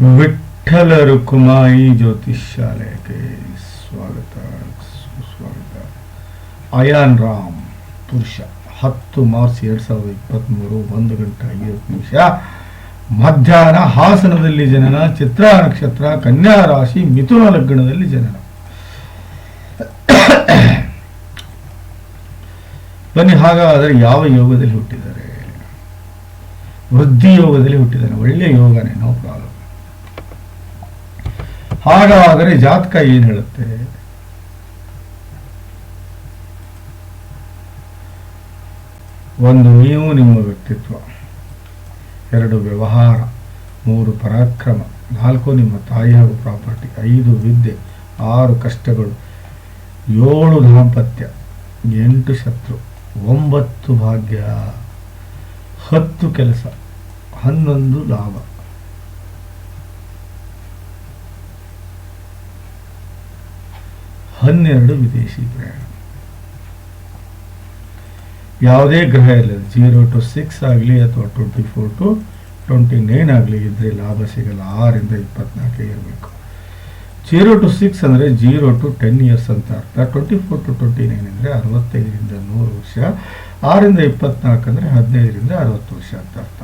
ವಿಠಲ ರುಕುಮಾಯಿ ಜ್ಯೋತಿಷ್ಯಾಲಯಕ್ಕೆ ಸ್ವಾಗತ, ಸುಸ್ವಾಗತ. ಅಯಾನ್ ರಾಮ್ ಪುರುಷ, ಹತ್ತು ಮಾರ್ಚ್ ಎರಡ್ ಸಾವಿರದ ಇಪ್ಪತ್ತ್ಮೂರು ಒಂದು ಗಂಟೆ ಐವತ್ತು ನಿಮಿಷ. ಮಧ್ಯಾಹ್ನ ಹಾಸನದಲ್ಲಿ ಜನನ, ಚಿತ್ರ ನಕ್ಷತ್ರ, ಕನ್ಯಾ ರಾಶಿ, ಮಿಥುನ ಲಗ್ನದಲ್ಲಿ ಜನನ. ಬನ್ನಿ, ಹಾಗಾದರೆ ಯಾವ ಯೋಗದಲ್ಲಿ ಹುಟ್ಟಿದ್ದಾರೆ? ವೃದ್ಧಿ ಯೋಗದಲ್ಲಿ ಹುಟ್ಟಿದ್ದಾರೆ ಒಳ್ಳೆಯ ಯೋಗನೇ ನೋ ಪ್ರಾಬ್ಲಮ್ ಹಾಗಾದರೆ ಜಾತಕ ಏನು ಹೇಳುತ್ತೆ? ಒಂದು ನೀವು ನಿಮ್ಮ ವ್ಯಕ್ತಿತ್ವ, ಎರಡು ವ್ಯವಹಾರ, ಮೂರು ಪರಾಕ್ರಮ, ನಾಲ್ಕು ನಿಮ್ಮ ತಾಯಿ ಹಾಗೂ ಪ್ರಾಪರ್ಟಿ, ಐದು ವಿದ್ಯೆ, ಆರು ಕಷ್ಟಗಳು, ಏಳು ದಾಂಪತ್ಯ, ಎಂಟು ಶತ್ರು, ಒಂಬತ್ತು ಭಾಗ್ಯ, ಹತ್ತು ಕೆಲಸ, ಹನ್ನೊಂದು ಲಾಭ. ಹನ್ನೆರಡು ವಿದೇಶಿ ಪ್ರಯಾಣ. ಯಾವುದೇ ಗ್ರಹ ಇಲ್ಲ ಜೀರೋ ಟು ಸಿಕ್ಸ್ ಆಗಲಿ ಅಥವಾ twenty four to twenty nine ಆಗಲಿ ಇದ್ರೆ ಲಾಭ ಸಿಗಲ್ಲ. ಆರಿಂದ ಇಪ್ಪತ್ನಾಲ್ಕೇ ಇರಬೇಕು. ಜೀರೋ ಟು ಸಿಕ್ಸ್ ಅಂದರೆ ಜೀರೋ ಟು ಟೆನ್ ಇಯರ್ಸ್ ಅಂತ ಅರ್ಥ. Twenty four to twenty nine ಅಂದರೆ ಅರವತ್ತೈದರಿಂದ ನೂರು ವರ್ಷ. ಆರಿಂದ ಇಪ್ಪತ್ನಾಲ್ಕು ಅಂದರೆ ಹದಿನೈದರಿಂದ ಅರವತ್ತು ವರ್ಷ ಅಂತ ಅರ್ಥ.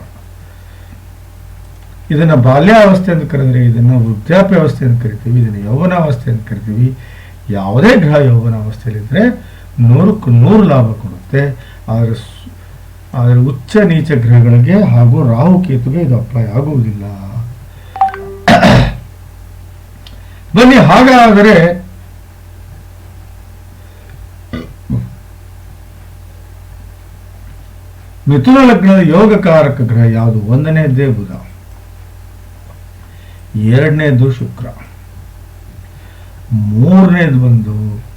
ಇದನ್ನು ಬಾಲ್ಯಾವಸ್ಥೆ ಅಂತ ಕರೆದ್ರೆ ಇದನ್ನು ವೃದ್ಧಾಪ್ಯಾವಸ್ಥೆ ಅಂತ ಕರಿತೀವಿ. ಇದನ್ನು ಯೌವನಾವಸ್ಥೆ ಅಂತ ಕರಿತೀವಿ. ಯಾವುದೇ ಗ್ರಹ ಯೌವನಾವಸ್ಥೆಯಲ್ಲಿದ್ದರೆ ನೂರಕ್ಕೂ ನೂರು ಲಾಭ ಕೊಡುತ್ತೆ. ಆದರೆ ಆದರೆ ಉಚ್ಚ ನೀಚ ಗ್ರಹಗಳಿಗೆ ಹಾಗೂ ರಾಹು ಕೇತುಗೆ ಇದು ಅಪ್ಲೈ ಆಗುವುದಿಲ್ಲ. ಬನ್ನಿ, ಹಾಗಾದರೆ ಮಿಥುನ ಲಗ್ನದ ಯೋಗಕಾರಕ ಗ್ರಹ ಯಾವುದು? ಒಂದನೇದೇ ಬುಧ ಎರಡನೇದು ಶುಕ್ರ. ಮೂರನೇದು ಬಂದು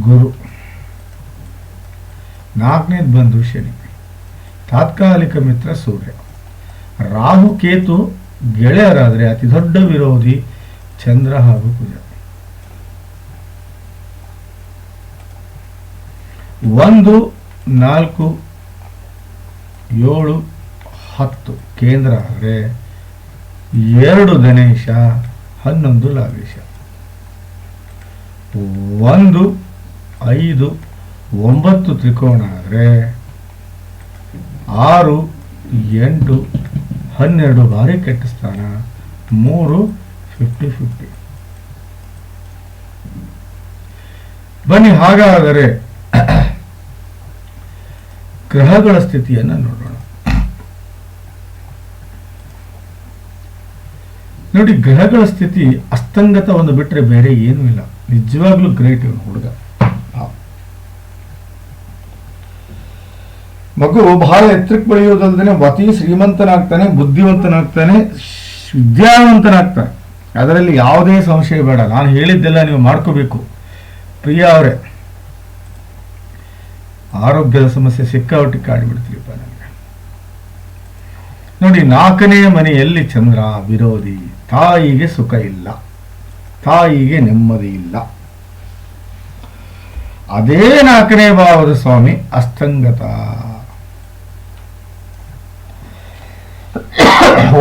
ಗುರು. ನಾಲ್ಕನೇದು ಬಂದು ಶನಿ. ತಾತ್ಕಾಲಿಕ ಮಿತ್ರ ಸೂರ್ಯ. ರಾಹು, ಕೇತು, ಗೆಳೆಯರಾದರೆ ಅತಿ ದೊಡ್ಡ ವಿರೋಧಿ ಚಂದ್ರ ಹಾಗೂ ಕುಜ. ಒಂದು, ನಾಲ್ಕು, ಏಳು ಹತ್ತು ಕೇಂದ್ರ ಆದರೆ ಎರಡು ಗಣೇಶ, ಹನ್ನೊಂದು ಲಾವೇಶ ಒಂದು, ಐದು, ಒಂಬತ್ತು ತ್ರಿಕೋಣ ಆದರೆ ಆರು, ಎಂಟು, ಹನ್ನೆರಡು ಬಾರಿ ಕೆಟ್ಟ ಸ್ಥಾನ, ಮೂರು ಫಿಫ್ಟಿ ಫಿಫ್ಟಿ ಬನ್ನಿ, ಹಾಗಾದರೆ ಗ್ರಹಗಳ ಸ್ಥಿತಿಯನ್ನು ನೋಡೋಣ. ನೋಡಿ, ಗ್ರಹಗಳ ಸ್ಥಿತಿ ಅಸ್ತಂಗತ ಒಂದು ಬಿಟ್ಟರೆ ಬೇರೆ ಏನೂ ಇಲ್ಲ. ನಿಜವಾಗ್ಲೂ ಗ್ರೇಟ್ ಇವನು ಹುಡುಗ. ಮಗು ಬಹಳ ಎತ್ತರಕ್ಕೆ ಬೆಳೆಯೋದಲ್ದೇ ಅತಿ ಶ್ರೀಮಂತನಾಗ್ತಾನೆ, ಬುದ್ಧಿವಂತನಾಗ್ತಾನೆ, ವಿದ್ಯಾವಂತನಾಗ್ತಾನೆ. ಅದರಲ್ಲಿ ಯಾವುದೇ ಸಂಶಯ ಬೇಡ. ನಾನು ಹೇಳಿದ್ದೆಲ್ಲ ನೀವು ಮಾಡ್ಕೋಬೇಕು. ಪ್ರಿಯ ಅವರೇ, ಆರೋಗ್ಯದ ಸಮಸ್ಯೆ ಸಿಕ್ಕಾಪಟ್ಟೆ ಕಾಡಿಬಿಡ್ತೀವಿಪ್ಪ ನನಗೆ. ನೋಡಿ, ನಾಲ್ಕನೇ ಮನೆಯಲ್ಲಿ ಚಂದ್ರ, ವಿರೋಧಿ. ತಾಯಿಗೆ ಸುಖ ಇಲ್ಲ. ತಾಯಿಗೆ ನೆಮ್ಮದಿ ಇಲ್ಲ. ಅದೇ ನಾಲ್ಕನೇ ಭಾವದ ಸ್ವಾಮಿ ಅಸ್ತಂಗತ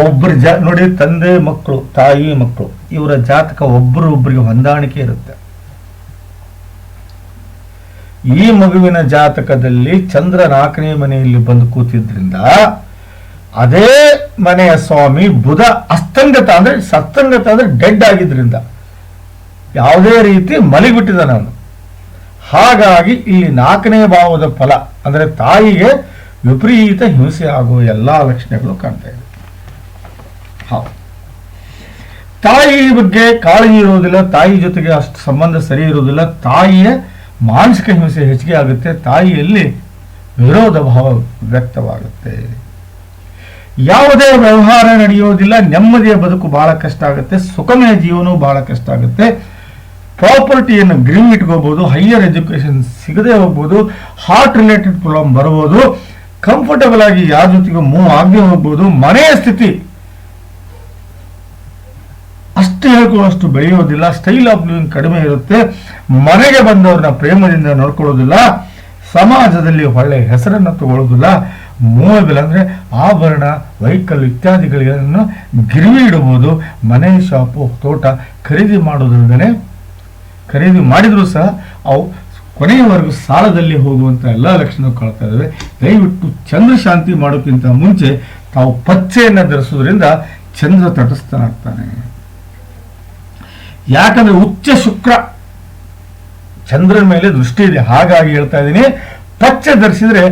ಒಬ್ಬರ ಜಾ, ನೋಡಿ, ತಂದೆ ಮಕ್ಕಳು, ತಾಯಿ ಮಕ್ಕಳು, ಇವರ ಜಾತಕ ಒಬ್ಬರು ಒಬ್ಬರಿಗೆ ಹೊಂದಾಣಿಕೆ ಇರುತ್ತೆ. ಈ ಮಗುವಿನ ಜಾತಕದಲ್ಲಿ ಚಂದ್ರ ನಾಲ್ಕನೇ ಮನೆಯಲ್ಲಿ ಬಂದು ಕೂತಿದ್ರಿಂದ ಅದೇ ಮನೆಯ ಸ್ವಾಮಿ ಬುಧ ಅಸ್ತಂಗತ ಅಂದ್ರೆ ಸತ್ತಂಗತ ಅಂದ್ರೆ ಡೆಡ್ ಆಗಿದ್ರಿಂದ. ಯಾವುದೇ ರೀತಿ ಮಲಗಿಬಿಟ್ಟಿದ್ದಾನೆ ನಾನು. ಹಾಗಾಗಿ ಇಲ್ಲಿ ನಾಲ್ಕನೇ ಭಾವದ ಫಲ ಅಂದ್ರೆ ತಾಯಿಗೆ ವಿಪರೀತ ಹಿಂಸೆ ಆಗುವ ಎಲ್ಲಾ ಲಕ್ಷಣಗಳು ಕಾಣ್ತಾ ಇದೆ. ಹೌದು. ತಾಯಿ ಬಗ್ಗೆ ಕಾಳಜಿ ಇರುವುದಿಲ್ಲ, ತಾಯಿ ಜೊತೆಗೆ ಅಷ್ಟು ಸಂಬಂಧ ಸರಿ ಇರುವುದಿಲ್ಲ, ತಾಯಿಯ ಮಾನಸಿಕ ಹಿಂಸೆ ಹೆಚ್ಚಿಗೆ ಆಗುತ್ತೆ, ತಾಯಿಯಲ್ಲಿ ವಿರೋಧ ಭಾವ ವ್ಯಕ್ತವಾಗುತ್ತೆ. ಯಾವುದೇ ವ್ಯವಹಾರ ನಡೆಯೋದಿಲ್ಲ ನೆಮ್ಮದಿಯ ಬದುಕು ಬಹಳ ಕಷ್ಟ ಆಗುತ್ತೆ, ಸುಖಮಯ ಜೀವನವೂ ಬಹಳ ಕಷ್ಟ ಆಗುತ್ತೆ. ಪ್ರಾಪರ್ಟಿಯನ್ನು ಗ್ರೀನ್ ಇಟ್ಕೋಬಹುದು ಹೈಯರ್ ಎಜುಕೇಶನ್ ಸಿಗದೆ ಹೋಗ್ಬೋದು ಹಾರ್ಟ್ ರಿಲೇಟೆಡ್ ಪ್ರಾಬ್ಲಮ್ ಬರಬಹುದು ಕಂಫರ್ಟಬಲ್ ಆಗಿ ಯಾರ ಜೊತೆಗೂ ಮೂವ್ ಆಗದೆ ಹೋಗ್ಬೋದು, ಮನೆಯ ಸ್ಥಿತಿ. ಅಷ್ಟು ಹೇಳ್ಕೊಳ್ಳೋಷ್ಟು ಬೆಳೆಯೋದಿಲ್ಲ ಸ್ಟೈಲ್ ಆಫ್ ಲಿವಿಂಗ್ ಕಡಿಮೆ ಇರುತ್ತೆ. ಮನೆಗೆ ಬಂದವ್ರನ್ನ ಪ್ರೇಮದಿಂದ ನೋಡ್ಕೊಳ್ಳೋದಿಲ್ಲ, ಸಮಾಜದಲ್ಲಿ ಒಳ್ಳೆಯ ಹೆಸರನ್ನು ತಗೊಳ್ಳೋದಿಲ್ಲ. ಮೂವಬೆಲ್ ಅಂದರೆ ಆಭರಣ ವೆಹಿಕಲ್ ಇತ್ಯಾದಿಗಳನ್ನು ಗಿರಿವಿ ಇಡಬಹುದು, ಮನೆ, ಶಾಪು, ತೋಟ ಖರೀದಿ ಮಾಡೋದ್ರಿಂದನೇ ಖರೀದಿ ಮಾಡಿದರೂ ಸಹ ಅವು ಕೊನೆಯವರೆಗೂ ಸಾಲದಲ್ಲಿ ಹೋಗುವಂತ ಎಲ್ಲ ಲಕ್ಷಣ ಕಾಣ್ತಾ ಇದ್ದಾವೆ. ದಯವಿಟ್ಟು ಚಂದ್ರ ಶಾಂತಿ ಮಾಡೋಕ್ಕಿಂತ ಮುಂಚೆ ತಾವು ಪಚ್ಚೆಯನ್ನು ಧರಿಸೋದ್ರಿಂದ ಚಂದ್ರ ತಟಸ್ಥನಾಗ್ತಾನೆ. ಯಾಕಂದ್ರೆ ಉಚ್ಚ ಶುಕ್ರ. ಚಂದ್ರನ ಮೇಲೆ ದೃಷ್ಟಿ ಇದೆ. ಹಾಗಾಗಿ ಹೇಳ್ತಾ ಇದ್ದೀನಿ ಪಚ್ಚೆ ಧರಿಸಿದ್ರೆ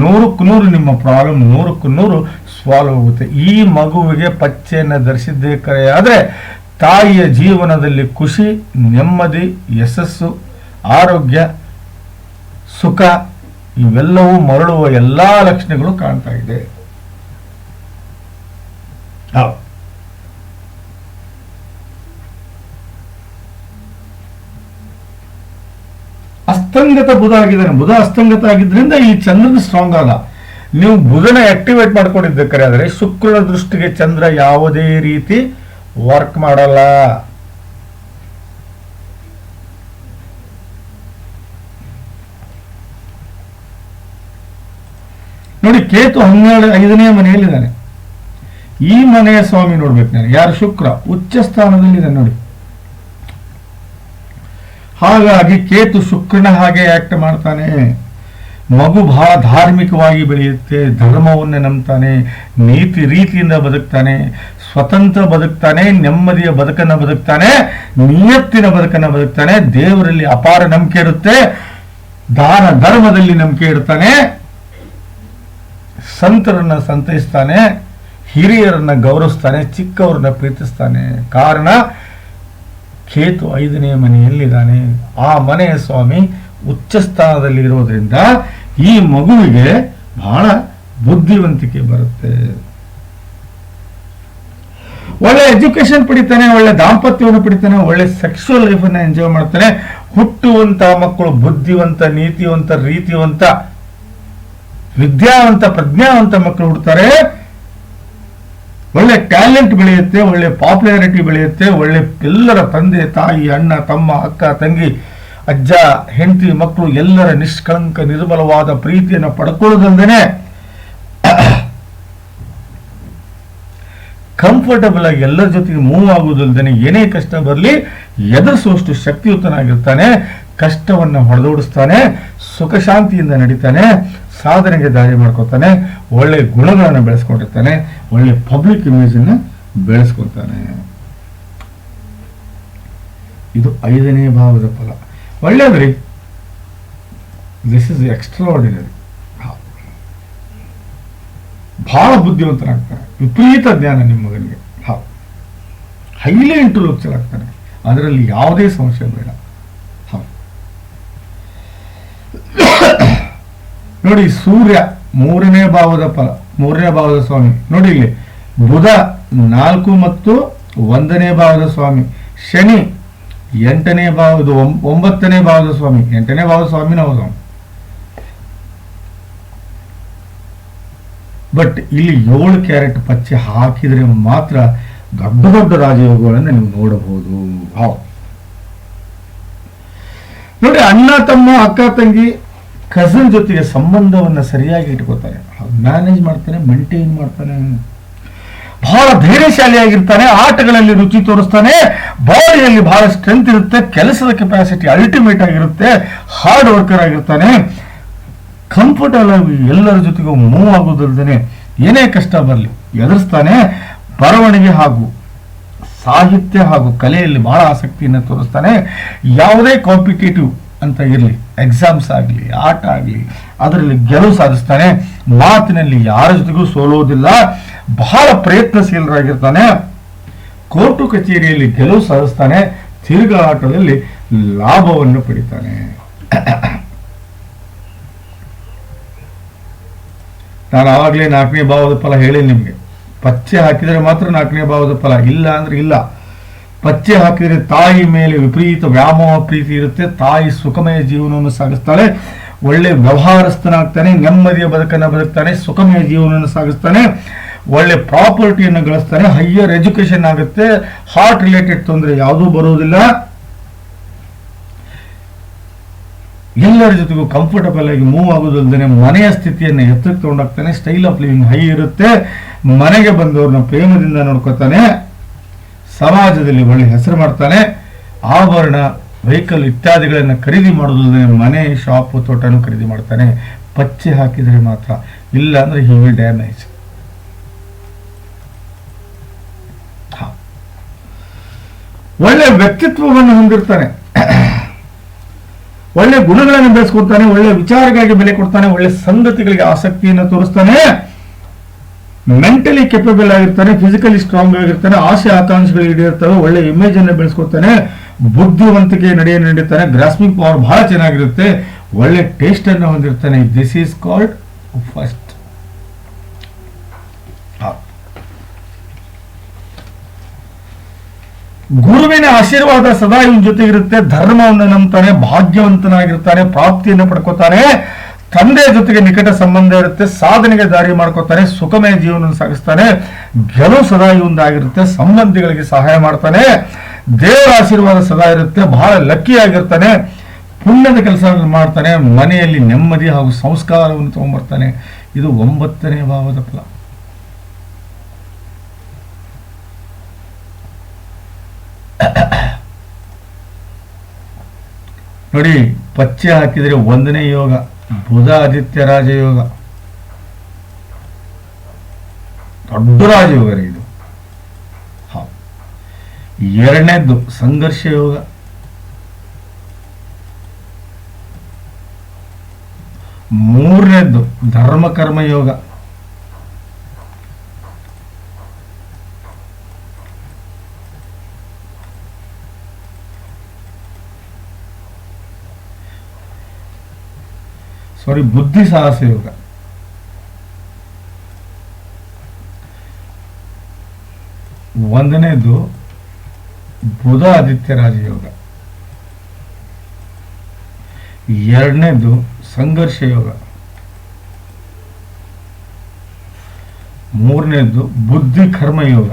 ನೂರಕ್ಕೂ ನೂರು ನಿಮ್ಮ ಪ್ರಾಬ್ಲಮ್ ನೂರಕ್ಕೂ ನೂರು ಸಾಲ್ವ್ ಆಗುತ್ತೆ ಈ ಮಗುವಿಗೆ ಪಚ್ಚೆಯನ್ನು ಧರಿಸಿದ್ದೇ ಕರೆ ಆದರೆ ತಾಯಿಯ ಜೀವನದಲ್ಲಿ ಖುಷಿ, ನೆಮ್ಮದಿ, ಯಶಸ್ಸು, ಆರೋಗ್ಯ, ಸುಖ, ಇವೆಲ್ಲವೂ ಮರಳುವ ಎಲ್ಲ ಲಕ್ಷಣಗಳು ಕಾಣ್ತಾ ಇದೆ ಹೌದು. ಅಸ್ತಂಗತ ಬುಧ ಆಗಿದ್ದಾನೆ ಬುಧ ಅಸ್ತಂಗತ ಆಗಿದ್ರಿಂದ ಈ ಚಂದ್ರನ ಸ್ಟ್ರಾಂಗ್ ಆಗ ನೀವು ಬುಧನ ಆಕ್ಟಿವೇಟ್ ಮಾಡ್ಕೊಂಡಿದ್ದಕ್ಕರೆ ಆದರೆ ಶುಕ್ರನ ದೃಷ್ಟಿಗೆ ಚಂದ್ರ ಯಾವುದೇ ರೀತಿ ವರ್ಕ್ ಮಾಡಲ್ಲ. ನೋಡಿ, ಕೇತು ಹನ್ನೆರಡು, ಐದನೇ ಮನೆಯಲ್ಲಿದ್ದಾನೆ. ಈ ಮನೆಯ ಸ್ವಾಮಿ ನೋಡ್ಬೇಕು ನಾನು. ಯಾರು? ಶುಕ್ರ. ಉಚ್ಚ ಸ್ಥಾನದಲ್ಲಿದೆ ನೋಡಿ. ಹಾಗಾಗಿ ಕೇತು ಶುಕ್ರನ ಹಾಗೆ ಆಕ್ಟ್ ಮಾಡ್ತಾನೆ. ಮಗು ಬಹಳ ಧಾರ್ಮಿಕವಾಗಿ ಬೆಳೆಯುತ್ತೆ, ಧರ್ಮವನ್ನೇ ನಂಬ್ತಾನೆ, ನೀತಿ ರೀತಿಯಿಂದ ಬದುಕ್ತಾನೆ, ಸ್ವತಂತ್ರ ಬದುಕ್ತಾನೆ, ನೆಮ್ಮದಿಯ ಬದುಕನ್ನು ಬದುಕ್ತಾನೆ, ನಿಯತ್ತಿನ ಬದುಕನ್ನು ಬದುಕ್ತಾನೆ, ದೇವರಲ್ಲಿ ಅಪಾರ ನಂಬಿಕೆ ಇರುತ್ತೆ, ದಾನ ಧರ್ಮದಲ್ಲಿ ನಂಬಿಕೆ ಇಡ್ತಾನೆ, ಸಂತರನ್ನ ಸಂತೈಸ್ತಾನೆ, ಹಿರಿಯರನ್ನ ಗೌರವಿಸ್ತಾನೆ, ಚಿಕ್ಕವರನ್ನ ಪ್ರೀತಿಸ್ತಾನೆ. ಕಾರಣ ಕೇತು ಐದನೇ ಮನೆಯಲ್ಲಿದ್ದಾನೆ ಆ ಮನೆಯ ಸ್ವಾಮಿ ಉಚ್ಚ ಸ್ಥಾನದಲ್ಲಿ ಇರೋದ್ರಿಂದ ಈ ಮಗುವಿಗೆ ಬಹಳ ಬುದ್ಧಿವಂತಿಕೆ ಬರುತ್ತೆ. ಒಳ್ಳೆ ಎಜುಕೇಶನ್ ಪಡಿತಾನೆ, ಒಳ್ಳೆ ದಾಂಪತ್ಯವನ್ನು ಪಡಿತಾನೆ, ಒಳ್ಳೆ ಸೆಕ್ಸುವಲ್ ಲೈಫ್ ಅನ್ನ ಎಂಜಾಯ್ ಮಾಡ್ತಾನೆ. ಹುಟ್ಟುವಂತ ಮಕ್ಕಳು ಬುದ್ಧಿವಂತ, ನೀತಿವಂತ, ರೀತಿವಂತ, ವಿದ್ಯಾವಂತ, ಪ್ರಜ್ಞಾವಂತ ಮಕ್ಕಳು ಹುಡ್ತಾರೆ. ಒಳ್ಳೆ ಟ್ಯಾಲೆಂಟ್ ಬೆಳೆಯುತ್ತೆ, ಒಳ್ಳೆ ಪಾಪ್ಯುಲಾರಿಟಿ ಬೆಳೆಯುತ್ತೆ, ಒಳ್ಳೆ ಎಲ್ಲರ ತಂದೆ, ತಾಯಿ, ಅಣ್ಣ, ತಮ್ಮ, ಅಕ್ಕ, ತಂಗಿ, ಅಜ್ಜ, ಹೆಂಡತಿ ಮಕ್ಕಳು ಎಲ್ಲರ ನಿಷ್ಕಳಂಕ ನಿರ್ಮಲವಾದ ಪ್ರೀತಿಯನ್ನು ಪಡ್ಕೊಳ್ಳೋದಲ್ದೇನೆ ಕಂಫರ್ಟಬಲ್ ಆಗಿ ಎಲ್ಲರ ಜೊತೆಗೆ ಮೂವ್ ಆಗುವುದಲ್ದೇನೆ ಏನೇ ಕಷ್ಟ ಬರಲಿ, ಎದುರಿಸುವಷ್ಟು ಶಕ್ತಿಯುತನಾಗಿರ್ತಾನೆ, ಕಷ್ಟವನ್ನು ಹೊಡೆದೋಡಿಸ್ತಾನೆ ಸುಖ ಶಾಂತಿಯಿಂದ ನಡೀತಾನೆ ಸಾಧನೆಗೆ ದಾರಿ ಮಾಡ್ಕೊತಾನೆ, ಒಳ್ಳೆ ಗುಣಗಳನ್ನು ಬೆಳೆಸ್ಕೊಂಡಿರ್ತಾನೆ, ಒಳ್ಳೆ ಪಬ್ಲಿಕ್ ಇಮೇಜ್ ಅನ್ನ ಬೆಳೆಸ್ಕೊತಾನೆ. ಇದು ಐದನೇ ಭಾವದ ಫಲ. ಒಳ್ಳೇದ್ರಿ. ದಿಸ್ ಇಸ್ ಎಕ್ಸ್ಟ್ರಾ ಆರ್ಡಿನರಿ ಬಹಳ ಬುದ್ಧಿವಂತನಾಗ್ತಾನೆ. ವಿಪರೀತ ಜ್ಞಾನ ನಿಮ್ಮ ಮಗನಿಗೆ. ಹೈಲಿ ಇಂಟೆಲೆಕ್ಚುಯಲ್ ಆಗ್ತಾನೆ. ಅದರಲ್ಲಿ ಯಾವುದೇ ಸಂಶಯ ಬೇಡ ಹೌದು ನೋಡಿ ಸೂರ್ಯ ಮೂರನೇ ಭಾವದ ಫಲ, ಮೂರನೇ ಭಾವದ ಸ್ವಾಮಿ. ನೋಡಿ ಇಲ್ಲಿ, ಬುಧ ನಾಲ್ಕು ಮತ್ತು ಒಂದನೇ ಭಾವದ ಸ್ವಾಮಿ. ಶನಿ ಎಂಟನೇ ಭಾವದ ಒಂಬತ್ತನೇ ಭಾವದ ಸ್ವಾಮಿ. ಎಂಟನೇ ಭಾವದ ನಾವು ಸ್ವಾಮಿ. ಬಟ್ ಇಲ್ಲಿ ಏಳು ಕ್ಯಾರೆಟ್ ಪಚ್ಚೆ ಹಾಕಿದ್ರೆ ಮಾತ್ರ ದೊಡ್ಡ ದೊಡ್ಡ ರಾಜಯೋಗಗಳನ್ನು ನೀವು ನೋಡಬಹುದು. ಹೌದು. ನೋಡಿ ಅಣ್ಣ ತಮ್ಮ ಅಕ್ಕ ತಂಗಿ ಕಸನ್ ಜೊತೆಗೆ ಸಂಬಂಧವನ್ನು ಸರಿಯಾಗಿ ಇಟ್ಕೋತಾರೆ ಮ್ಯಾನೇಜ್ ಮಾಡ್ತಾನೆ ಮೇಂಟೈನ್ ಮಾಡ್ತಾನೆ ಬಹಳ ಧೈರ್ಯಶಾಲಿಯಾಗಿರ್ತಾನೆ, ಆಟಗಳಲ್ಲಿ ರುಚಿ ತೋರಿಸ್ತಾನೆ ಬಾಡಿಯಲ್ಲಿ ಬಹಳ ಸ್ಟ್ರೆಂತ್ ಇರುತ್ತೆ, ಕೆಲಸದ ಕೆಪಾಸಿಟಿ ಅಲ್ಟಿಮೇಟ್ ಆಗಿರುತ್ತೆ ಹಾರ್ಡ್ ವರ್ಕರ್ ಆಗಿರ್ತಾನೆ. ಕಂಫರ್ಟಬಲ್ ಆಗಿ ಎಲ್ಲರ ಜೊತೆಗೂ ಮೂವ್ ಆಗೋದಲ್ದೇ ಏನೇ ಕಷ್ಟ ಬರಲಿ, ಎದುರಿಸ್ತಾನೆ. ಬರವಣಿಗೆ ಹಾಗೂ ಸಾಹಿತ್ಯ ಹಾಗೂ ಕಲೆಯಲ್ಲಿ ಬಹಳ ಆಸಕ್ತಿಯನ್ನು ತೋರಿಸ್ತಾನೆ. ಯಾವುದೇ ಕಾಂಪಿಟೇಟಿವ್ ಅಂತ ಇರಲಿ. ಎಕ್ಸಾಮ್ಸ್ ಆಗಲಿ, ಆಟ ಆಗಲಿ, ಅದರಲ್ಲಿ ಗೆಲುವು ಸಾಧಿಸ್ತಾನೆ. ಮಾತಿನಲ್ಲಿ ಯಾರ ಜೊತೆಗೂ ಸೋಲೋದಿಲ್ಲ ಬಹಳ ಪ್ರಯತ್ನಶೀಲರಾಗಿರ್ತಾನೆ. ಕೋರ್ಟು ಕಚೇರಿಯಲ್ಲಿ ಗೆಲುವು ಸಾಧಿಸ್ತಾನೆ. ತಿರುಗಾಟದಲ್ಲಿ ಲಾಭವನ್ನು ಪಡಿತಾನೆ. ನಾನು ಆವಾಗಲೇ ನಾಲ್ಕನೇ ಭಾವದ ಫಲ ಹೇಳಿ ನಿಮಗೆ. ಪಚ್ಚೆ ಹಾಕಿದರೆ ಮಾತ್ರ ನಾಲ್ಕನೇ ಭಾವದ ಫಲ. ಇಲ್ಲ ಅಂದ್ರೆ ಇಲ್ಲ. ಪಚ್ಚೆ ಹಾಕಿದರೆ ತಾಯಿ ಮೇಲೆ ವಿಪರೀತ ವ್ಯಾಮೋಹ ಪ್ರೀತಿ ಇರುತ್ತೆ. ತಾಯಿ ಸುಖಮಯ ಜೀವನವನ್ನು ಸಾಗಿಸ್ತಾಳೆ. ಒಳ್ಳೆ ವ್ಯವಹಾರಸ್ಥನಾಗ್ತಾನೆ. ನೆಮ್ಮದಿಯ ಬದುಕನ್ನು ಬದುಕ್ತಾನೆ ಸುಖಮಯ ಜೀವನವನ್ನು ಸಾಗಿಸ್ತಾನೆ. ಒಳ್ಳೆ ಪ್ರಾಪರ್ಟಿಯನ್ನು ಗಳಿಸ್ತಾನೆ. ಹೈಯರ್ ಎಜುಕೇಶನ್ ಆಗುತ್ತೆ. ಹಾರ್ಟ್ ರಿಲೇಟೆಡ್ ತೊಂದರೆ ಯಾವುದೂ ಬರುವುದಿಲ್ಲ. ಎಲ್ಲರ ಜೊತೆಗೂ ಕಂಫರ್ಟಬಲ್ ಆಗಿ ಮೂವ್ ಆಗೋದಲ್ದೇ ಮನೆಯ ಸ್ಥಿತಿಯನ್ನು ಎತ್ತಕ್ಕೆ ತಗೊಂಡೋಗ್ತಾನೆ. ಸ್ಟೈಲ್ ಆಫ್ ಲಿವಿಂಗ್ ಹೈ ಇರುತ್ತೆ. ಮನೆಗೆ ಬಂದವ್ರನ್ನ ಪ್ರೇಮದಿಂದ ನೋಡ್ಕೊತಾನೆ. ಸಮಾಜದಲ್ಲಿ ಒಳ್ಳೆ ಹೆಸರು ಮಾಡ್ತಾನೆ. ಆಭರಣ ವೆಹಿಕಲ್ ಇತ್ಯಾದಿಗಳನ್ನು ಖರೀದಿ ಮಾಡೋದ್ರೆ ಮನೆ ಶಾಪ್ ತೋಟನೂ ಖರೀದಿ ಮಾಡ್ತಾನೆ. ಪಚ್ಚೆ ಹಾಕಿದರೆ ಮಾತ್ರ. ಇಲ್ಲ ಅಂದ್ರೆ ಹಿ ವಿಲ್ ಡ್ಯಾಮೇಜ್ ಒಳ್ಳೆ ವ್ಯಕ್ತಿತ್ವವನ್ನು ಹೊಂದಿರ್ತಾನೆ. ಒಳ್ಳೆ ಗುಣಗಳನ್ನು ಬೆಳೆಸ್ಕೊಡ್ತಾನೆ, ಒಳ್ಳೆ ವಿಚಾರಗಳಿಗೆ ಬೆಲೆ ಕೊಡ್ತಾನೆ, ಒಳ್ಳೆ ಸಂಗತಿಗಳಿಗೆ ಆಸಕ್ತಿಯನ್ನು ತೋರಿಸ್ತಾನೆ. ಮೆಂಟಲಿ ಕೆಪಬಲ್ ಆಗಿರ್ತಾನೆ ಫಿಸಿಕಲಿ ಸ್ಟ್ರಾಂಗ್ ಆಗಿರ್ತಾನೆ, ಆಸೆ ಆಕಾಂಕ್ಷೆಗಳು ಈಡೇರ್ತವೆ, ಒಳ್ಳೆ ಇಮೇಜ್ ಅನ್ನು ಬೆಳೆಸ್ಕೊತಾನೆ, ಬುದ್ಧಿವಂತಿಕೆ ನಡೆಯ ನಡೀತಾನೆ ಗ್ರಾಸ್ಮಿಕ್ ಪವರ್ ಬಹಳ ಚೆನ್ನಾಗಿರುತ್ತೆ, ಒಳ್ಳೆ ಟೇಸ್ಟ್ ಅನ್ನು ಹೊಂದಿರ್ತಾನೆ. ದಿಸ್ ಈಸ್ ಕಾಲ್ಡ್ ಫಸ್ಟ್ ಗುರುವಿನ ಆಶೀರ್ವಾದ ಸದಾ ಇವನ ಜೊತೆಗಿರುತ್ತೆ, ಧರ್ಮವನ್ನು ನಂಬ್ತಾನೆ, ಭಾಗ್ಯವಂತನಾಗಿರ್ತಾನೆ, ಪ್ರಾಪ್ತಿಯನ್ನು ಪಡ್ಕೋತಾನೆ. ತಂದೆ ಜೊತೆಗೆ ನಿಕಟ ಸಂಬಂಧ ಇರುತ್ತೆ, ಸಾಧನೆಗೆ ದಾರಿ ಮಾಡ್ಕೋತಾನೆ ಸುಖಮಯ ಜೀವನ ಸಾಗಿಸ್ತಾನೆ, ಗೆಲುವು ಸದಾ ಇವಂದಾಗಿರುತ್ತೆ, ಸಂಬಂಧಿಗಳಿಗೆ ಸಹಾಯ ಮಾಡ್ತಾನೆ, ದೇವರ ಆಶೀರ್ವಾದ ಸದಾ ಇರುತ್ತೆ, ಬಹಳ ಲಕ್ಕಿ ಆಗಿರ್ತಾನೆ, ಪುಣ್ಯದ ಕೆಲಸಗಳನ್ನು ಮಾಡ್ತಾನೆ, ಮನೆಯಲ್ಲಿ ನೆಮ್ಮದಿ ಹಾಗೂ ಸಂಸ್ಕಾರವನ್ನು ತಗೊಂಡ್ಬರ್ತಾನೆ. ಇದು ಒಂಬತ್ತನೇ ಭಾವದ ಫಲ. ನೋಡಿ, ಪಚ್ಚೆ ಹಾಕಿದರೆ ಒಂದನೇ ಯೋಗ. ಬುಧ ಆದಿತ್ಯ ರಾಜಯೋಗ ದೊಡ್ಡ ರಾಜಯೋಗ ರೀ ಇದು. ಹ. ಎರಡನೇದ್ದು ಸಂಘರ್ಷ ಯೋಗ ಮೂರನೇದ್ದು ಧರ್ಮ ಕರ್ಮ ಯೋಗ ಸಾರಿ ಬುದ್ಧಿ ಸಾಹಸ ಯೋಗ ಒಂದನೇದು ಬುಧ ಆದಿತ್ಯ ರಾಜಯೋಗ. ಎರಡನೇದು ಸಂಘರ್ಷ ಯೋಗ. ಮೂರನೇದು ಬುದ್ಧಿ ಕರ್ಮ ಯೋಗ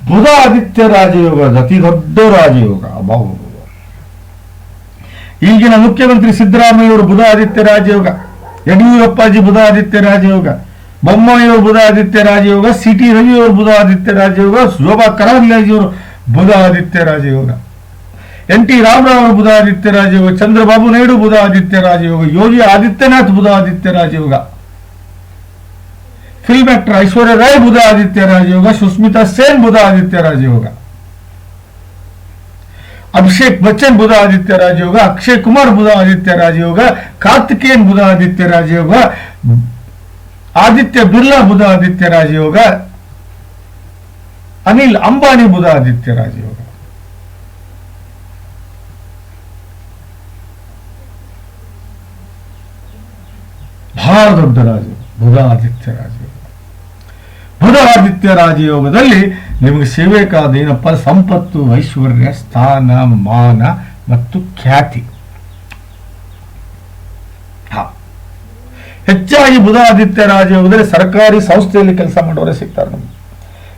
ಬುಧ ಆದಿತ್ಯ ರಾಜಯೋಗ, ಅತಿ ದೊಡ್ಡ ರಾಜಯೋಗ. ಈಗಿನ ಮುಖ್ಯಮಂತ್ರಿ ಸಿದ್ದರಾಮಯ್ಯವರು ಬುಧ ಆದಿತ್ಯ ರಾಜಯೋಗ, ಯಡಿಯೂರಪ್ಪಾಜಿ ಬುಧ ಆದಿತ್ಯ ರಾಜಯೋಗ, ಬೊಮ್ಮಾಯಿಯವರು ಬುಧ ಆದಿತ್ಯ ರಾಜಯೋಗ ಸಿ ಟಿ ರವಿಯವರು ಬುಧ ಆದಿತ್ಯ ರಾಜಯೋಗ, ಶೋಭಾ ಕರಂದ್ಲಾಜಿಯವರು ಬುಧ ಆದಿತ್ಯ ರಾಜಯೋಗ, ಎನ್ ಟಿ ರಾಮರಾವ್ ಅವರು ಬುಧ ಆದಿತ್ಯ ರಾಜಯೋಗ, ಚಂದ್ರಬಾಬು ನಾಯ್ಡು ಬುಧ ಆದಿತ್ಯ ರಾಜಯೋಗ, ಯೋಗಿ ಆದಿತ್ಯನಾಥ್ ಬುಧ ಆದಿತ್ಯ ರಾಜಯೋಗ ಫಿಲ್ಮ್ ಆಕ್ಟರ್ ಐಶ್ವರ್ಯ ರಾಯ್ ಬುಧ ಆದಿತ್ಯ ರಾಜಯೋಗ ಸುಸ್ಮಿತಾ ಸೇನ್ ಬುಧ ಆದಿತ್ಯ ರಾಜಯೋಗ ಅಭಿಷೇಕ್ ಬಚ್ಚನ್ ಬುಧ ಆದಿತ್ಯ ರಾಜಯೋಗ ಅಕ್ಷಯ್ ಕುಮಾರ್ ಬುಧ ಆದಿತ್ಯ ರಾಜಯೋಗ ಕಾರ್ತಿಕೇಯನ್ ಬುಧ ಆದಿತ್ಯ ರಾಜಯೋಗ ಆದಿತ್ಯ ಬಿರ್ಲಾ ಬುಧ ಆದಿತ್ಯ ರಾಜಯೋಗ ಅನಿಲ್ ಅಂಬಾನಿ ಬುಧ ಆದಿತ್ಯ ರಾಜಯೋಗ ಬಹಳ ದೊಡ್ಡ ರಾಜ ಬುಧ ಆದಿತ್ಯ ರಾಜಯೋಗ ಬುಧ ಆದಿತ್ಯ ರಾಜಯೋಗದಲ್ಲಿ ನಿಮಗೆ ಸಿಗಬೇಕಾದೇನಪ್ಪ ಸಂಪತ್ತು, ಐಶ್ವರ್ಯ, ಸ್ಥಾನ, ಮಾನ ಮತ್ತು ಖ್ಯಾತಿ. ಹೆಚ್ಚಾಗಿ ಬುಧ ಆದಿತ್ಯ ರಾಜಯೋಗದಲ್ಲಿ ಸರ್ಕಾರಿ ಸಂಸ್ಥೆಯಲ್ಲಿ ಕೆಲಸ ಮಾಡೋರೇ ಸಿಗ್ತಾರೆ ನಮ್ಗೆ.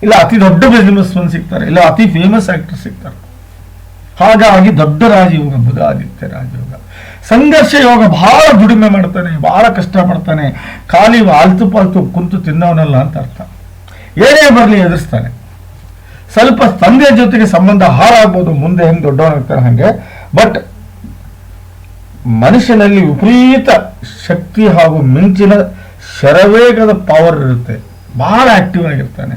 ಇಲ್ಲ, ಅತಿ ದೊಡ್ಡ ಬಿಸ್ನೆಸ್ ಮನ್ ಸಿಗ್ತಾರೆ, ಇಲ್ಲ, ಅತಿ ಫೇಮಸ್ ಆಕ್ಟರ್ ಸಿಗ್ತಾರೆ. ಹಾಗಾಗಿ ದೊಡ್ಡ ರಾಜಯೋಗ ಬುಧ ಆದಿತ್ಯ ರಾಜಯೋಗ. ಸಂಘರ್ಷ ಯೋಗ ಬಹಳ ದುಡಿಮೆ ಮಾಡ್ತಾನೆ, ಬಹಳ ಕಷ್ಟ ಪಡ್ತಾನೆ ಖಾಲಿ ಆಲ್ತು ಪಾಲ್ತು ಕುಂತು ತಿನ್ನೋನಲ್ಲ ಅಂತ ಅರ್ಥ. ಏನೇ ಬರಲಿ ಎದುರಿಸ್ತಾನೆ. ಸ್ವಲ್ಪ ತಂದೆಯ ಜೊತೆಗೆ ಸಂಬಂಧ ಹಾಳಾಗ್ಬೋದು, ಮುಂದೆ ಹೆಂಗ್ ದೊಡ್ಡವನಾಗ್ತಾನೆ ಹಂಗೆ. ಬಟ್ ಮನುಷ್ಯನಲ್ಲಿ ವಿಪರೀತ ಶಕ್ತಿ ಹಾಗೂ ಮಿಂಚಿನ ಶರವೇಗದ ಪವರ್ ಇರುತ್ತೆ. ಬಹಳ ಆಕ್ಟಿವ್ ಆಗಿರ್ತಾನೆ.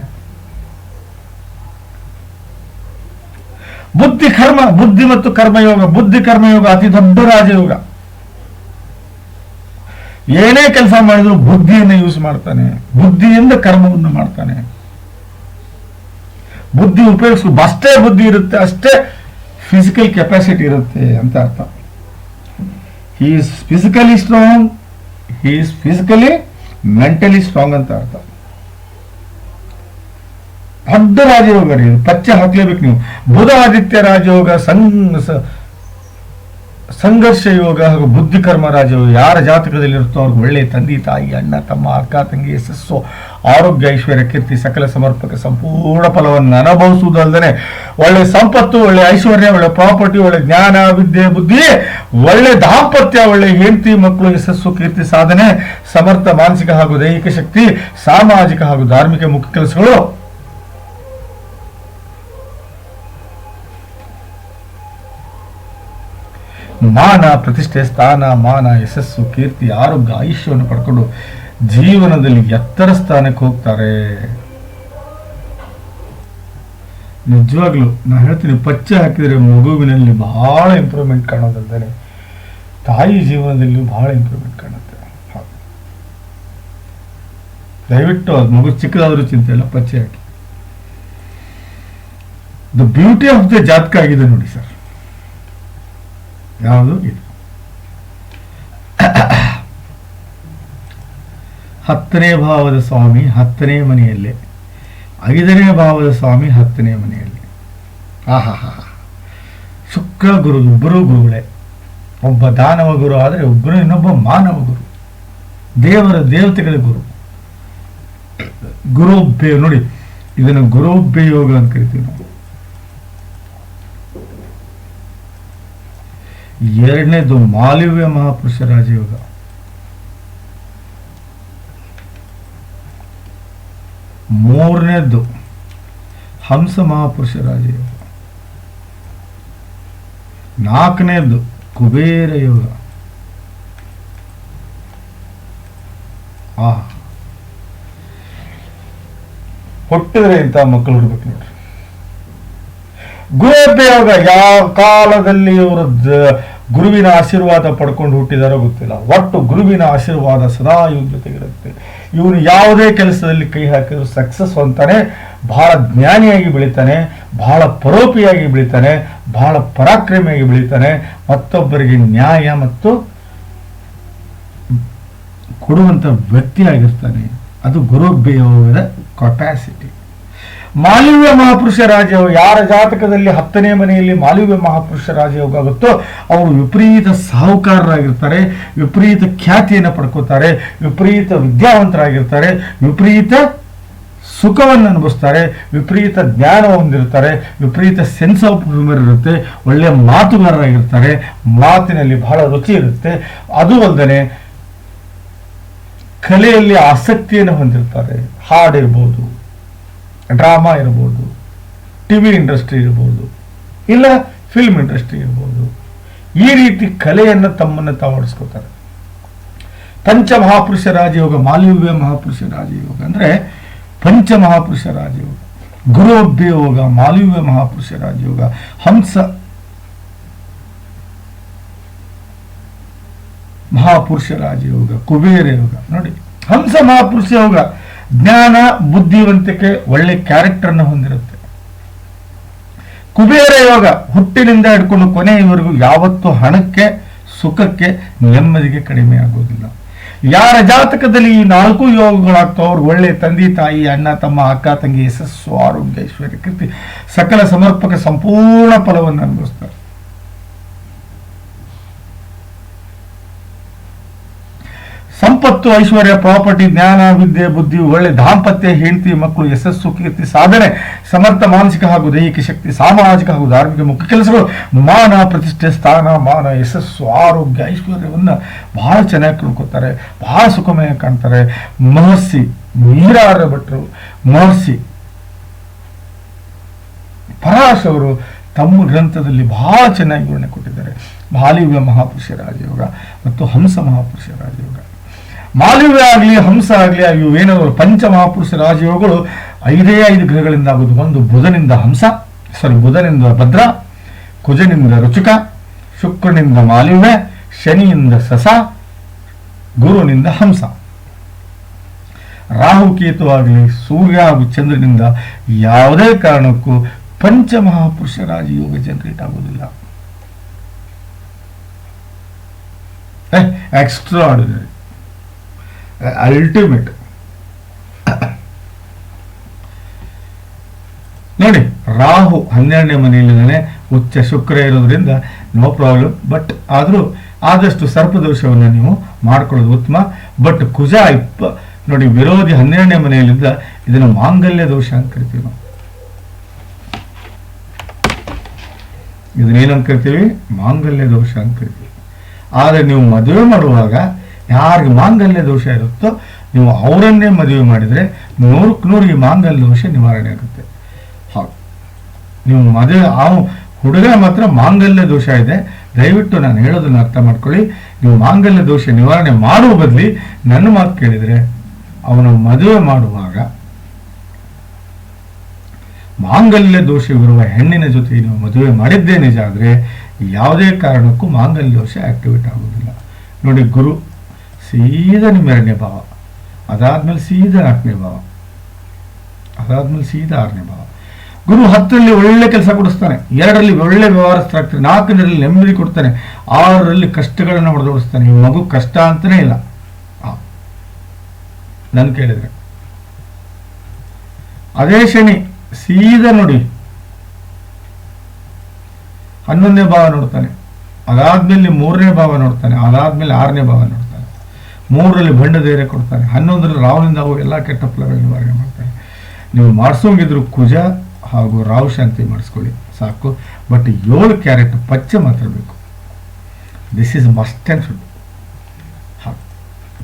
ಬುದ್ಧಿ ಕರ್ಮ, ಬುದ್ಧಿ ಮತ್ತು ಕರ್ಮಯೋಗ, ಬುದ್ಧಿ ಕರ್ಮಯೋಗ, ಅತಿ ದೊಡ್ಡ ರಾಜಯೋಗ. ಏನೇ ಕೆಲಸ ಮಾಡಿದ್ರು ಬುದ್ಧಿಯನ್ನು ಯೂಸ್ ಮಾಡ್ತಾನೆ. ಬುದ್ಧಿಯಿಂದ ಕರ್ಮವನ್ನು ಮಾಡ್ತಾನೆ. ಬುದ್ಧಿ ಉಪಯೋಗಿಸ್, ಅಷ್ಟೇ ಬುದ್ಧಿ ಇರುತ್ತೆ, ಅಷ್ಟೇ ಫಿಸಿಕಲ್ ಕೆಪಾಸಿಟಿ ಇರುತ್ತೆ ಅಂತ ಅರ್ಥ. Is physically strong is physically mentally strong ಅಂತ ಅರ್ಥ. ದೊಡ್ಡ ರಾಜಯೋಗ. ಪಚ್ಚೆ ಹಾಕ್ಲೇಬೇಕು ನೀವು. ಬುಧ ಆದಿತ್ಯ ರಾಜಯೋಗ ಸಂಗ್ ಸಂಘರ್ಷ ಯೋಗ ಹಾಗೂ ಬುದ್ಧಿ ಕರ್ಮ ರಾಜವು ಯಾರ ಜಾತಕದಲ್ಲಿ ಇರುತ್ತೋ ಅವ್ರಿಗೆ ಒಳ್ಳೆ ತಂದೆ, ತಾಯಿ, ಅಣ್ಣ, ತಮ್ಮ, ಅಕ್ಕ, ತಂಗಿ, ಯಶಸ್ಸು, ಆರೋಗ್ಯ, ಐಶ್ವರ್ಯ, ಕೀರ್ತಿ, ಸಕಲ ಸಮರ್ಪಕ ಸಂಪೂರ್ಣ ಫಲವನ್ನು ಅನುಭವಿಸುವುದಲ್ಲದೆ ಒಳ್ಳೆ ಸಂಪತ್ತು, ಒಳ್ಳೆ ಐಶ್ವರ್ಯ, ಒಳ್ಳೆ ಪ್ರಾಪರ್ಟಿ, ಒಳ್ಳೆ ಜ್ಞಾನ, ವಿದ್ಯೆ, ಬುದ್ಧಿ, ಒಳ್ಳೆ ದಾಂಪತ್ಯ, ಒಳ್ಳೆ ಹೆಂಡತಿ, ಮಕ್ಕಳು, ಯಶಸ್ಸು, ಕೀರ್ತಿ, ಸಾಧನೆ, ಸಮರ್ಥ, ಮಾನಸಿಕ ಹಾಗೂ ದೈಹಿಕ ಶಕ್ತಿ, ಸಾಮಾಜಿಕ ಹಾಗೂ ಧಾರ್ಮಿಕ ಮುಖ್ಯ ಕೆಲಸಗಳು ಮಾನ ಪ್ರತಿಷ್ಠೆ, ಸ್ಥಾನ, ಮಾನ, ಯಶಸ್ಸು, ಕೀರ್ತಿ, ಆರೋಗ್ಯ, ಆಯುಷ್ಯವನ್ನು ಪಡ್ಕೊಂಡು ಜೀವನದಲ್ಲಿ ಎತ್ತರ ಸ್ಥಾನಕ್ಕೆ ಹೋಗ್ತಾರೆ. ನಿಜವಾಗ್ಲು ನಾ ಹೇಳ್ತೀನಿ, ಪಚ್ಚೆ ಹಾಕಿದರೆ ಮಗುವಿನಲ್ಲಿ ಬಹಳ ಇಂಪ್ರೂವ್ಮೆಂಟ್ ಕಾಣೋದಲ್ದೇ ತಾಯಿ ಜೀವನದಲ್ಲಿ ಬಹಳ ಇಂಪ್ರೂವ್ಮೆಂಟ್ ಕಾಣುತ್ತೆ. ದಯವಿಟ್ಟು ಅದು ಮಗು ಚಿಕ್ಕದಾದ್ರೂ ಚಿಂತೆ ಇಲ್ಲ, ಪಚ್ಚೆ ಹಾಕಿ. ದ ಬ್ಯೂಟಿ ಆಫ್ ದ ಜಾತಕ ಆಗಿದೆ ನೋಡಿ ಸರ್. ಯಾವುದು ಇದು? ಹತ್ತನೇ ಭಾವದ ಸ್ವಾಮಿ ಹತ್ತನೇ ಮನೆಯಲ್ಲೇ. ಐದನೇ ಭಾವದ ಸ್ವಾಮಿ ಹತ್ತನೇ ಮನೆಯಲ್ಲಿ. ಆಹಾ ಶುಕ್ರ ಗುರು ಇಬ್ಬರು ಗುರುಗಳೇ. ಒಬ್ಬ ದಾನವ ಗುರು ಆದರೆ ಒಬ್ಬರು ಇನ್ನೊಬ್ಬ ಮಾನವ ಗುರು. ದೇವರ ದೇವತೆಗಳ ಗುರು. ಗುರುಬ್ಬೆ ನೋಡಿ, ಇದನ್ನು ಗುರುಬ್ಬೆ ಯೋಗ ಅಂತ ಕರಿತೀವಿ ನಾವು. ಎರಡನೇದು ಮಾಲಿವ್ಯ ಮಹಾಪುರುಷ ರಾಜಯೋಗ. ಮೂರನೇದ್ದು ಹಂಸ ಮಹಾಪುರುಷ ರಾಜಯೋಗ. ನಾಲ್ಕನೇದು ಕುಬೇರ ಯೋಗ. ಆ ಹುಟ್ಟಿದ್ರೆ ಇಂಥ ಮಕ್ಕಳು ಹುಡ್ಬೇಕು ನೋಡ್ರಿ. ಗುರುಬ್ಬೆ ಯೋಗ ಯಾವ ಕಾಲದಲ್ಲಿ ಇವರು ಗುರುವಿನ ಆಶೀರ್ವಾದ ಪಡ್ಕೊಂಡು ಹುಟ್ಟಿದಾರೋ ಗೊತ್ತಿಲ್ಲ. ಒಟ್ಟು ಗುರುವಿನ ಆಶೀರ್ವಾದ ಸದಾ ಇವ್ರ ಜೊತೆಗಿರುತ್ತೆ. ಇವನು ಯಾವುದೇ ಕೆಲಸದಲ್ಲಿ ಕೈ ಹಾಕಿದ್ರು ಸಕ್ಸಸ್ ಅಂತಾನೆ ಬಹಳ ಜ್ಞಾನಿಯಾಗಿ ಬೆಳಿತಾನೆ, ಬಹಳ ಪರೋಪಿಯಾಗಿ ಬೆಳಿತಾನೆ, ಬಹಳ ಪರಾಕ್ರಮಿಯಾಗಿ ಬೆಳಿತಾನೆ, ಮತ್ತೊಬ್ಬರಿಗೆ ನ್ಯಾಯ ಮತ್ತು ಕೊಡುವಂಥ ವ್ಯಕ್ತಿಯಾಗಿರ್ತಾನೆ ಅದು ಗುರುಬ್ಬೇಯೋಗದ ಕೆಪಾಸಿಟಿ ಮಾಲಿವ್ಯ ಮಹಾಪುರುಷ ರಾಜಯೋಗ, ಯಾರ ಜಾತಕದಲ್ಲಿ ಹತ್ತನೇ ಮನೆಯಲ್ಲಿ ಮಾಲಿವ್ಯ ಮಹಾಪುರುಷ ರಾಜಯೋಗ ಆಗುತ್ತೋ ಅವರು ವಿಪರೀತ ಸಾಹುಕಾರರಾಗಿರ್ತಾರೆ, ವಿಪರೀತ ಖ್ಯಾತಿಯನ್ನು ಪಡ್ಕೋತಾರೆ, ವಿಪರೀತ ವಿದ್ಯಾವಂತರಾಗಿರ್ತಾರೆ, ವಿಪರೀತ ಸುಖವನ್ನು ಅನುಭವಿಸ್ತಾರೆ, ವಿಪರೀತ ಜ್ಞಾನ ಹೊಂದಿರ್ತಾರೆ, ವಿಪರೀತ ಸೆನ್ಸ್ ಆಫ್ ಹ್ಯೂಮರ್ ಇರುತ್ತೆ ಒಳ್ಳೆಯ ಮಾತುಗಾರರಾಗಿರ್ತಾರೆ, ಮಾತಿನಲ್ಲಿ ಬಹಳ ರುಚಿ ಇರುತ್ತೆ. ಅದು ಅಲ್ಲದೆ ಕಲೆಯಲ್ಲಿ ಆಸಕ್ತಿಯನ್ನು ಹೊಂದಿರ್ತಾರೆ. ಹಾಡಿರ್ಬೋದು ಡ್ರಾಮಾ ಇರ್ಬೋದು ಟಿ ವಿ ಇಂಡಸ್ಟ್ರಿ ಇರ್ಬೋದು, ಇಲ್ಲ ಫಿಲ್ಮ್ ಇಂಡಸ್ಟ್ರಿ ಇರ್ಬೋದು, ಈ ರೀತಿ ಕಲೆಯನ್ನು ತಮ್ಮನ್ನು ಪಂಚ ಮಹಾಪುರುಷ ರಾಜಯೋಗ ಮಾಲಿವ್ಯ ಮಹಾಪುರುಷ ರಾಜಯೋಗ ಅಂದ್ರೆ ಪಂಚಮಹಾಪುರುಷ ರಾಜಯೋಗ ಗುರುಭ್ಯ ಯೋಗ ಮಾಲಿವ್ಯ ಮಹಾಪುರುಷ ರಾಜಯೋಗ, ಹಂಸ ಮಹಾಪುರುಷ ರಾಜಯೋಗ, ಕುಬೇರ ಯೋಗ. ನೋಡಿ, ಹಂಸ ಮಹಾಪುರುಷ ಯೋಗ ಜ್ಞಾನ, ಬುದ್ಧಿವಂತಿಕೆ ಒಳ್ಳೆ ಕ್ಯಾರೆಕ್ಟರ್ನ ಹೊಂದಿರುತ್ತೆ. ಕುಬೇರ ಯೋಗ ಹುಟ್ಟಿನಿಂದ ಹಿಡ್ಕೊಂಡು ಕೊನೆಯವರೆಗೂ ಯಾವತ್ತೂ ಹಣಕ್ಕೆ, ಸುಖಕ್ಕೆ ನೆಮ್ಮದಿಗೆ ಕಡಿಮೆ ಆಗೋದಿಲ್ಲ. ಯಾರ ಜಾತಕದಲ್ಲಿ ಈ ನಾಲ್ಕು ಯೋಗಗಳಾಗ್ತೋ ಅವ್ರು ಒಳ್ಳೆ ತಂದೆ, ತಾಯಿ, ಅಣ್ಣ, ತಮ್ಮ, ಅಕ್ಕ, ತಂಗಿ, ಯಶಸ್ಸು, ಆರೋಗ್ಯ, ಐಶ್ವರ್ಯ, ಕೀರ್ತಿ, ಸಕಲ ಸಮರ್ಪಕ ಸಂಪೂರ್ಣ ಫಲವನ್ನು ಅನುಭವಿಸ್ತಾರೆ. ಸಂಪತ್ತು ಐಶ್ವರ್ಯ, ಪ್ರಾಪರ್ಟಿ, ಜ್ಞಾನ, ವಿದ್ಯೆ, ಬುದ್ಧಿ, ಒಳ್ಳೆ ದಾಂಪತ್ಯ, ಹೆಂಡತಿ, ಮಕ್ಕಳು, ಯಶಸ್ಸು, ಕೀರ್ತಿ, ಸಾಧನೆ, ಸಮರ್ಥ, ಮಾನಸಿಕ ಹಾಗೂ ದೈಹಿಕ ಶಕ್ತಿ, ಸಾಮಾಜಿಕ ಹಾಗೂ ಧಾರ್ಮಿಕ ಮುಖ್ಯ ಕೆಲಸಗಳು, ಮಾನ, ಪ್ರತಿಷ್ಠೆ, ಸ್ಥಾನ, ಮಾನ, ಯಶಸ್ಸು, ಆರೋಗ್ಯ, ಐಶ್ವರ್ಯವನ್ನು ಬಹಳ ಚೆನ್ನಾಗಿ ತಿಳ್ಕೊತಾರೆ ಬಹಳ ಸುಖಮಯ ಕಾಣ್ತಾರೆ. ಮಹರ್ಷಿ ನೀರಾರ ಭಟ್ರು, ಮಹರ್ಷಿ ಪರಾಶ್ ಅವರು ತಮ್ಮ ಗ್ರಂಥದಲ್ಲಿ ಬಹಳ ಚೆನ್ನಾಗಿ ವಿವರಣೆ ಕೊಟ್ಟಿದ್ದಾರೆ. ಬಾಲಿವ್ಯ ಮಹಾಪುರುಷ ರಾಜಯೋಗ ಮತ್ತು ಹಂಸ ಮಹಾಪುರುಷ ರಾಜಯೋಗ. ಮಾಲಿವ್ಯ ಆಗಲಿ, ಹಂಸ ಆಗಲಿ ಪಂಚ ಮಹಾಪುರುಷ ರಾಜಯೋಗಗಳು ಐದೇ ಐದು ಗ್ರಹಗಳಿಂದ ಆಗೋದು ಒಂದು ಬುಧನಿಂದ ಹಂಸ ಸಾರಿ ಬುಧನಿಂದ ಭದ್ರ, ಕುಜನಿಂದ ರುಚಿಕ, ಶುಕ್ರನಿಂದ ಮಾಲಿವ್ಯ, ಶನಿಯಿಂದ ಸಸ, ಗುರುನಿಂದ ಹಂಸ. ರಾಹು ಕೇತು ಆಗಲಿ, ಸೂರ್ಯ ಹಾಗೂ ಚಂದ್ರನಿಂದ ಯಾವುದೇ ಕಾರಣಕ್ಕೂ ಪಂಚಮಹಾಪುರುಷ ರಾಜಯೋಗ ಜನರೇಟ್ ಆಗೋದಿಲ್ಲ ಎಕ್ಸ್ಟ್ರಾ ಆರ್ಡಿನರಿ ಅಲ್ಟಿಮೇಟ್ ನೋಡಿ, ರಾಹು ಹನ್ನೆರಡನೇ ಮನೆಯಲ್ಲಿದ್ದಾನೆ, ಉಚ್ಚ ಶುಕ್ರ ಇರೋದ್ರಿಂದ ನೋ ಪ್ರಾಬ್ಲಮ್ ಬಟ್ ಆದರೂ ಆದಷ್ಟು ಸರ್ಪದೋಷವನ್ನು ನೀವು ಮಾಡ್ಕೊಳ್ಳೋದು ಉತ್ತಮ. ಬಟ್ ಕುಜ ಇಪ್ಪ, ನೋಡಿ, ವಿರೋಧಿ ಹನ್ನೆರಡನೇ ಮನೆಯಲ್ಲಿದ್ದ ಇದನ್ನು ಮಾಂಗಲ್ಯ ದೋಷ ಅಂತ ಕರಿತೀವಿ ನಾವು. ಇದನ್ನೇನಂತ ಕರಿತೀವಿ? ಮಾಂಗಲ್ಯ ದೋಷ ಅಂತ ಕರಿತೀವಿ. ಆದರೆ ನೀವು ಮದುವೆ ಮಾಡುವಾಗ ಯಾರಿಗೆ ಮಾಂಗಲ್ಯ ದೋಷ ಇರುತ್ತೋ ನೀವು ಅವರನ್ನೇ ಮದುವೆ ಮಾಡಿದರೆ ನೂರಕ್ಕೆ ನೂರು ಮಾಂಗಲ್ಯ ದೋಷ ನಿವಾರಣೆ ಆಗುತ್ತೆ. ಹೌದು ನೀವು ಮದುವೆ ಆ ಹುಡುಗ ಮಾತ್ರ ಮಾಂಗಲ್ಯ ದೋಷ ಇದೆ. ದಯವಿಟ್ಟು ನಾನು ಹೇಳೋದನ್ನ ಅರ್ಥ ಮಾಡ್ಕೊಳ್ಳಿ. ನೀವು ಮಾಂಗಲ್ಯ ದೋಷ ನಿವಾರಣೆ ಮಾಡುವ ಬದಲಿ ನನ್ನ ಮಾತು ಕೇಳಿದರೆ ಅವನು ಮದುವೆ ಮಾಡುವಾಗ ಮಾಂಗಲ್ಯ ದೋಷವಿರುವ ಹೆಣ್ಣಿನ ಜೊತೆ ನೀವು ಮದುವೆ ಮಾಡಿದ್ದೇ ನಿಜ ಆದರೆ ಯಾವುದೇ ಕಾರಣಕ್ಕೂ ಮಾಂಗಲ್ಯ ದೋಷ ಆಕ್ಟಿವೇಟ್ ಆಗೋದಿಲ್ಲ ನೋಡಿ ಗುರು ಸೀದಾ ನಿಮ್ಮ ಎರಡನೇ ಭಾವ. ಅದಾದ್ಮೇಲೆ ಸೀದಾ ನಾಲ್ಕನೇ ಭಾವ. ಅದಾದ್ಮೇಲೆ ಸೀದಾ ಆರನೇ ಭಾವ. ಗುರು ಹತ್ತರಲ್ಲಿ ಒಳ್ಳೆ ಕೆಲಸ ಕೊಡಿಸ್ತಾನೆ. ಎರಡರಲ್ಲಿ ಒಳ್ಳೆ ವ್ಯವಹಾರಸ್ಥರಾಗ್ತಾನೆ ನಾಲ್ಕರಲ್ಲಿ ನೆಮ್ಮದಿ ಕೊಡ್ತಾನೆ. ಆರರಲ್ಲಿ ಕಷ್ಟಗಳನ್ನು ಹೊಡೆದೋಡಿಸ್ತಾನೆ. ಈ ಮಗು ಕಷ್ಟ ಅಂತಾನೆ ಇಲ್ಲ. ನನ್ ಕೇಳಿದ್ರೆ. ಅದೇ ಶನಿ, ಸೀದಾ ನೋಡಿ. ಹನ್ನೊಂದನೇ ಭಾವ ನೋಡ್ತಾನೆ. ಅದಾದ್ಮೇಲೆ ಮೂರನೇ ಭಾವ ನೋಡ್ತಾನೆ. ಅದಾದ್ಮೇಲೆ ಆರನೇ ಭಾವ ನೋಡ್ತಾನೆ. ಮೂರರಲ್ಲಿ ಬಂಡ ಧೈರ್ಯ ಕೊಡ್ತಾರೆ, ಹನ್ನೊಂದರಲ್ಲಿ ರಾಹುನಿಂದ ಅವು ಎಲ್ಲ ಕೆಟ್ಟ ಫಲಗಳು ನಿವಾರಣೆ ಮಾಡ್ತಾರೆ. ನೀವು ಮಾಡಿಸೋಂಗಿದ್ರು ಕುಜ ಹಾಗೂ ರಾಹು ಶಾಂತಿ ಮಾಡಿಸ್ಕೊಳ್ಳಿ, ಸಾಕು. ಬಟ್ ಏಳು ಕ್ಯಾರೆಟ್ ಪಚ್ಚೆ ಮಾತ್ರ ಬೇಕು. This is must and should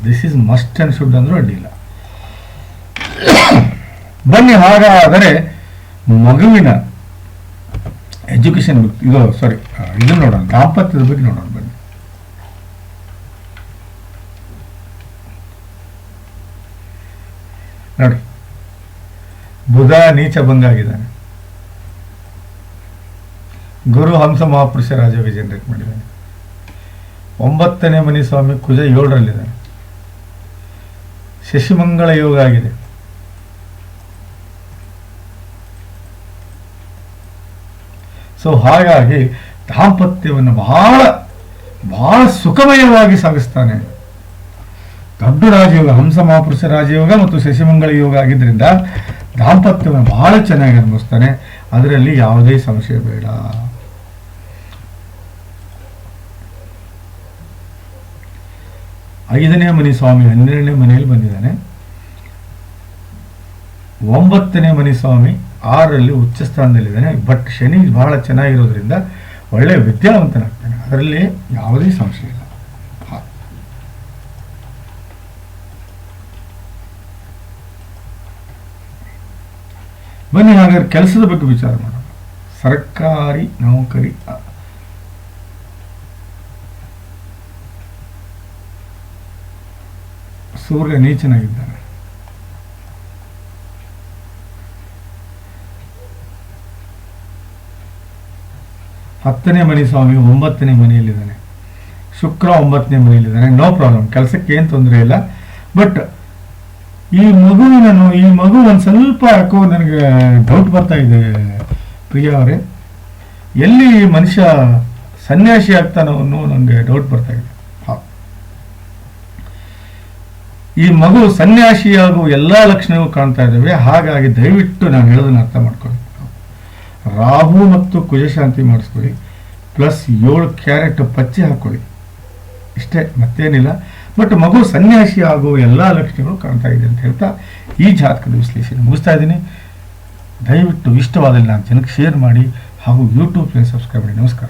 this is must and should ಅಂದರೂ ಅಡ್ಡಿಲ್ಲ ಬನ್ನಿ, ಹಾಗಾದರೆ ಮಗುವಿನ ಎಜುಕೇಶನ್ ಇದು ಸಾರಿ ಇದನ್ನು ನೋಡೋಣ, ದಾಂಪತ್ಯದ ಬಗ್ಗೆ ನೋಡೋಣ ಬನ್ನಿ ನೋಡಿ. ಬುಧ ನೀಚ ಭಂಗ ಆಗಿದ್ದಾನೆ ಗುರು ಹಂಸ ಮಹಾಪುರುಷ ರಾಜ ಜನರೇಟ್ ಮಾಡಿದ್ದಾನೆ. ಒಂಬತ್ತನೇ ಮನಿ ಸ್ವಾಮಿ ಕುಜ ಏಳರಲ್ಲಿದ್ದಾನೆ. ಶಶಿಮಂಗಳ ಯೋಗ ಆಗಿದೆ. ಸೊ ಹಾಗಾಗಿ ದಾಂಪತ್ಯವನ್ನು ಬಹಳ ಬಹಳ ಸುಖಮಯವಾಗಿ ಸಾಗಿಸ್ತಾನೆ. ದೊಡ್ಡ ರಾಜಯೋಗ, ಹಂಸ, ಮಹಾಪುರುಷ ರಾಜಯೋಗ ಮತ್ತು ಶಶಿಮಂಗಳ ಯೋಗ ಆಗಿದ್ದರಿಂದ ದಾಂಪತ್ಯವನ್ನು ಬಹಳ ಚೆನ್ನಾಗಿ ಅನುಭವಿಸ್ತಾನೆ. ಅದರಲ್ಲಿ ಯಾವುದೇ ಸಂಶಯ ಬೇಡ. ಐದನೇ ಮನಿ ಸ್ವಾಮಿ ಹನ್ನೆರಡನೇ ಮನೆಯಲ್ಲಿ ಬಂದಿದ್ದಾನೆ. ಒಂಬತ್ತನೇ ಮನಿ ಸ್ವಾಮಿ ಆರರಲ್ಲಿ ಉಚ್ಚ ಸ್ಥಾನದಲ್ಲಿದ್ದಾನೆ. ಬಟ್ ಶನಿ ಬಹಳ ಚೆನ್ನಾಗಿರೋದ್ರಿಂದ ಒಳ್ಳೆ ವಿದ್ಯಾವಂತನಾಗ್ತಾನೆ. ಅದರಲ್ಲಿ ಯಾವುದೇ ಸಂಶಯ ಇಲ್ಲ ಹಾ. ಬನ್ನಿ, ಹಾಗಾದ್ರೆ ಕೆಲಸದ ಬಗ್ಗೆ ವಿಚಾರ ಮಾಡೋಣ. ಸರ್ಕಾರಿ ನೌಕರಿ ಸೂರ್ಯ ನೀಚನಾಗಿದ್ದಾನೆ. ಹತ್ತನೇ ಮನೆ ಸ್ವಾಮಿ ಒಂಬತ್ತನೇ ಮನೆಯಲ್ಲಿದ್ದಾನೆ. ಶುಕ್ರ ಒಂಬತ್ತನೇ ಮನೆಯಲ್ಲಿದ್ದಾನೆ. ನೋ ಪ್ರಾಬ್ಲಮ್ ಕೆಲಸಕ್ಕೆ ಏನು ತೊಂದರೆ ಇಲ್ಲ. ಬಟ್ ಈ ಮಗುವಿನ ಈ ಮಗು ಒಂದು ಸ್ವಲ್ಪ ಯಾಕೋ ನನಗೆ ಡೌಟ್ ಬರ್ತಾ ಇದೆ, ಪ್ರಿಯಾ ಅವರೇ. ಎಲ್ಲಿ ಮನುಷ್ಯ ಸನ್ಯಾಸಿ ಆಗ್ತಾನೋ ಅನ್ನೋ ನನಗೆ ಡೌಟ್ ಬರ್ತಾ ಇದೆ. ಈ ಮಗು ಸನ್ಯಾಸಿಯಾಗುವ ಎಲ್ಲ ಲಕ್ಷಣಗಳು ಕಾಣ್ತಾ ಇದ್ದಾವೆ. ಹಾಗಾಗಿ ದಯವಿಟ್ಟು ನಾನು ಹೇಳೋದನ್ನ ಅರ್ಥ ಮಾಡ್ಕೊಳ್ಳಿ. ರಾಹು ಮತ್ತು ಕುಜಶಾಂತಿ ಮಾಡಿಸ್ಕೊಳ್ಳಿ. ಪ್ಲಸ್ ಏಳು ಕ್ಯಾರೆಟ್ ಪಚ್ಚೆ ಹಾಕೊಳ್ಳಿ. ಇಷ್ಟೇ, ಮತ್ತೇನಿಲ್ಲ. ಬಟ್ ಮಗು ಸನ್ಯಾಸಿ ಆಗುವ ಎಲ್ಲ ಲಕ್ಷಣಗಳು ಕಾಣ್ತಾ ಇದೆ ಅಂತ ಹೇಳ್ತಾ ಈ ಜಾತಕದ ವಿಶ್ಲೇಷಣೆ ಮುಗಿಸ್ತಾ ಇದ್ದೀನಿ. ದಯವಿಟ್ಟು ಇಷ್ಟವಾದಲ್ಲಿ ನಾನು ಜನಕ್ಕೆ ಶೇರ್ ಮಾಡಿ ಹಾಗೂ ಯೂಟ್ಯೂಬ್ ಸಬ್ಸ್ಕ್ರೈಬ್ ಮಾಡಿ. ನಮಸ್ಕಾರ.